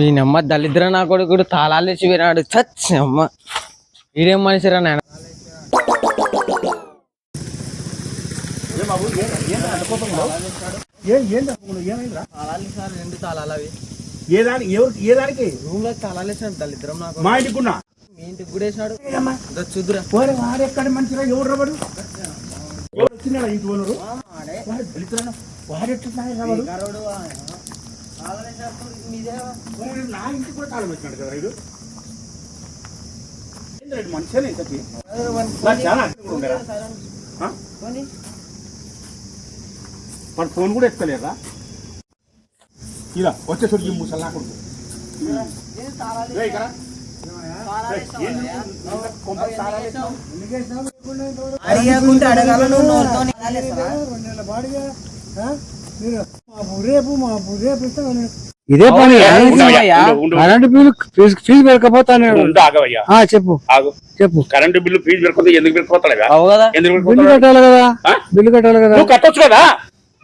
ఈయనమ్మ దళిద్ర నా కొడుకుడు తాళాలు ఇచ్చి వినాడు. చచ్చ అమ్మ. ఈడేం మనిషిరా నాయన? రెండు తాళాలు అవి. ఏ దానికి? ఎవరికి? ఏ దానికి? రూమ్లో దళిద్రం నాకు మా ఇంటికున్నా? మీ ఇంటికి కూడా వేసినాడు. అదో చూద్దురా. వాడు వాడెక్కడ మంచిగా? ఎవరు రబడు? ఎవరు వచ్చినాడు ఇంటి ఓనరు? వాడు దళితులను వాడెట్టున్నాడు రబడు వాడు నా ఇంటికి కూడా తాళం వచ్చినాడు కదా రైడు మనిషినే ఇంతకి చాలా ఉండరా? వాడు ఫోన్ కూడా ఎత్తలేదా ఇలా వచ్చేసరికి ఈ ముసలి నాకు అడిగకుంటే అడగాల నువ్వు ఇదే పని? కరెంట్ బిల్లు ఫీజు ఫీజు పెరకపోతాను ఆగవయ్యా ఆ చెప్పు. ఆగు. చెప్పు. కరెంటు బిల్లు ఫీజు పెట్టుకుంటే ఎందుకు ఎందుకు బిల్లు? కట్టాలి కదా? బిల్లు కట్టాలి కదా. కట్టొచ్చు కదా?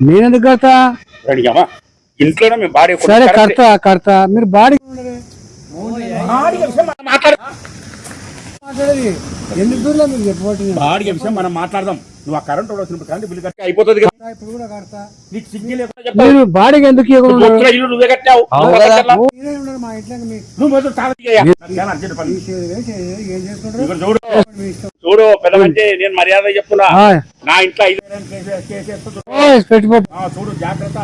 నేనెందుకు కడతా? ఇంట్లోనే మేము కొడుకు సరే. కడతా కడతా మీరు బాడీ మనం మాట్లాడదాం? ఎందుకు దూరంలో మీరు చెప్పబట్టి బాడిగ విషయం మనం మాట్లాడదాం. నువ్వు ఆ కరెంట్ వాడు వచ్చినప్పుడు కరెంట్ బిల్లు కట్టి అయిపోతుంది కదా. ఇప్పుడు కూడా కడతా. నీకు సిగ్నల్. మీరు ఎందుకు ఇల్లు నువ్వే కట్టావు. మా ఇంట్లో నువ్వు మొదలు చూడు. మీ ఇష్టం. చూడు పెద్ద మంచి నేను మర్యాద చెప్తున్నా. నా ఇంట్లో ఐదు చూడు. జాగ్రత్త.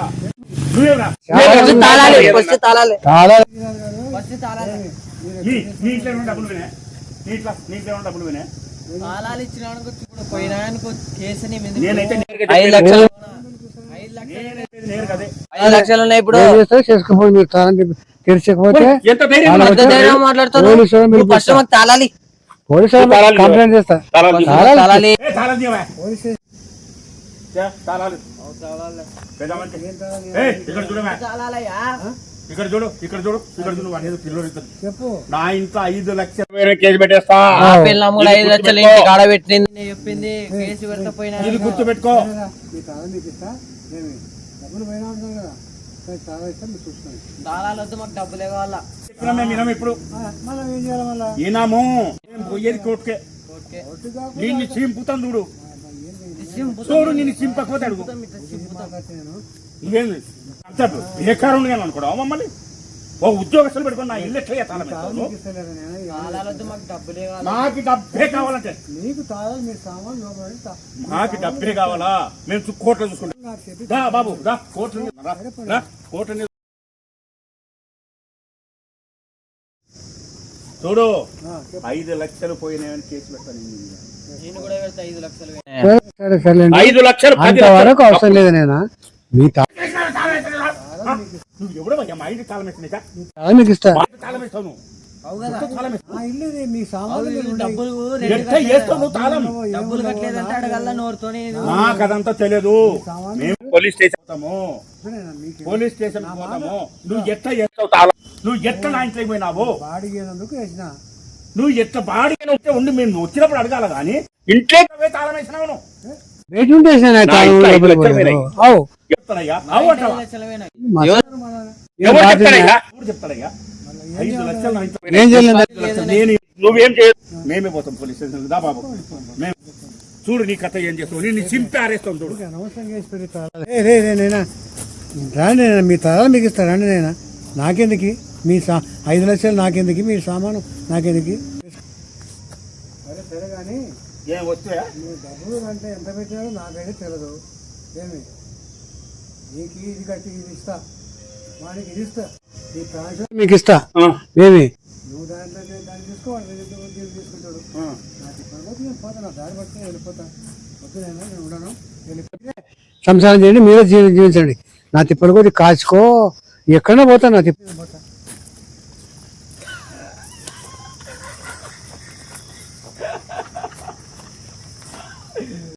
తాళాలు తాళాలే. చాలా ఫస్ట్ తాళాలే. నీ నీ ఇంట్లో ఏమైనా డబ్బులు వినే? నీ ఇంట్లో నీ ఇంట్లో ఏమైనా డబ్బులు వినే తాళాలు ఇచ్చినానికి ఇప్పుడు పోయినా నేనైతే ఐదు. లక్షలు. ఐదు లక్షలు ఉన్నాయి ఇప్పుడు. చేసుకోపోయి తెరిచకపోతే నువ్వు ఫస్ట్ మాకు తాళాలి. పోలీసు కంప్లైంట్ చేస్తా. పెద్ద ఇక్కడ తాళాలయ్యా. ఇక్కడ చూడు ఇక్కడ చూడు ఇక్కడ చూడు వాడు పిల్లలు ఇద్దరు చెప్పు. నా ఇంట్లో ఐదు లక్షల. వేరే కేసు పెట్టేస్తా. ఐదు లక్షలు ఇంటి కాడ పెట్టింది. నేను చెప్పింది కేసు పెడితే ఇది గుర్తు పెట్టుకో పోయేది కోర్టుకే. నిన్ను చింపుతాను చూడు. చూడు నిన్ను చింపకపోతే అడుగు. నేను నువ్వేంది అంత బేకారు అనుకోవడం మమ్మల్ని ఓ ఉద్యోగస్తులు పెట్టుకుని నా ఇల్లు ఎట్లా నేను మాకు నాకు డబ్బే కావాలంటే. మీకు తా- నాకు డబ్బే కావాలా? మేము చూ- కోర్టులో చూసుకుంటాం. నాకు దా బాబు దా రా రా, కోర్టు ని- చూడు. ఐదు లక్షలు పోయినాయని కేసు పెడతాను నీ మీద. నేను కూడా పెడితే ఐదు లక్షలు. ఐదు లక్షలు అంతవరకు. అవసరం లేదు నేను మీ నువ్వు ఎవడవయ్యా మా తాళం వేసినాక మా తాళం వేస్తావు నువ్వు తాళం వేస్తావు ఆ ఇల్లు ఇది, మీ సామాన్లు మీరు డబ్బులు రెండు వేస్తావు నువ్వు తాళం డబ్బులు కట్టలేదంటే అడగల్లా తెలియదు మేము పోలీస్ స్టేషన్ పోతాము మీకు పోలీస్ స్టేషన్ పోతాము నువ్వు ఎట్లా చేస్తావు తాళం నువ్వు ఎట్లా నా ఇంట్లోకి పోయినావు బాడికి వేసిన నువ్వు ఎట్లా బాడీ ఉంటే ఉండి మేము వచ్చినప్పుడు అడగాల కానీ ఇంట్లో తాళం వేసినావు నువ్వు ఉంటే నువ్వేం చేయదు మేమే పోతాం పోలీస్ స్టేషన్ దా బాబు. మేము చూడు నీ కథ ఏం చేస్తావు? నేను చింపి ఆరేస్తాం చూడు. రాండి నేనా? మీ తాళాలు మీకు ఇస్తా రండి నేనా? నాకెందుకు? మీ సా ఐదు లక్షలు నాకెందుకు? మీ సామాను నాకెందుకు? సరే సరే కానీ ఏం వస్తే? మీరు డబ్బులు అంటే ఎంత పెట్టారో నాకైతే తెలియదు ఏమి? నీకు ఇది కట్టి ఇది ఇస్తా. వాడికి ఇది ఇస్తా. ఈ ట్రాన్స్ఫర్ మీకు ఇస్తా. ఏమి? నువ్వు దాంట్లో దాన్ని తీసుకోవాలి. తీసుకుంటాడు? నాకు పర్వతం నేను పోతా. నా దారి పట్టి వెళ్ళిపోతా. వద్దు నేను నేను ఉండను. వెళ్ళిపోతే సంసారం చేయండి మీరే జీవి జీవించండి. నా తిప్పలు కొద్ది కాచుకో. ఎక్కడైనా పోతా నా తిప్పలు పోతా.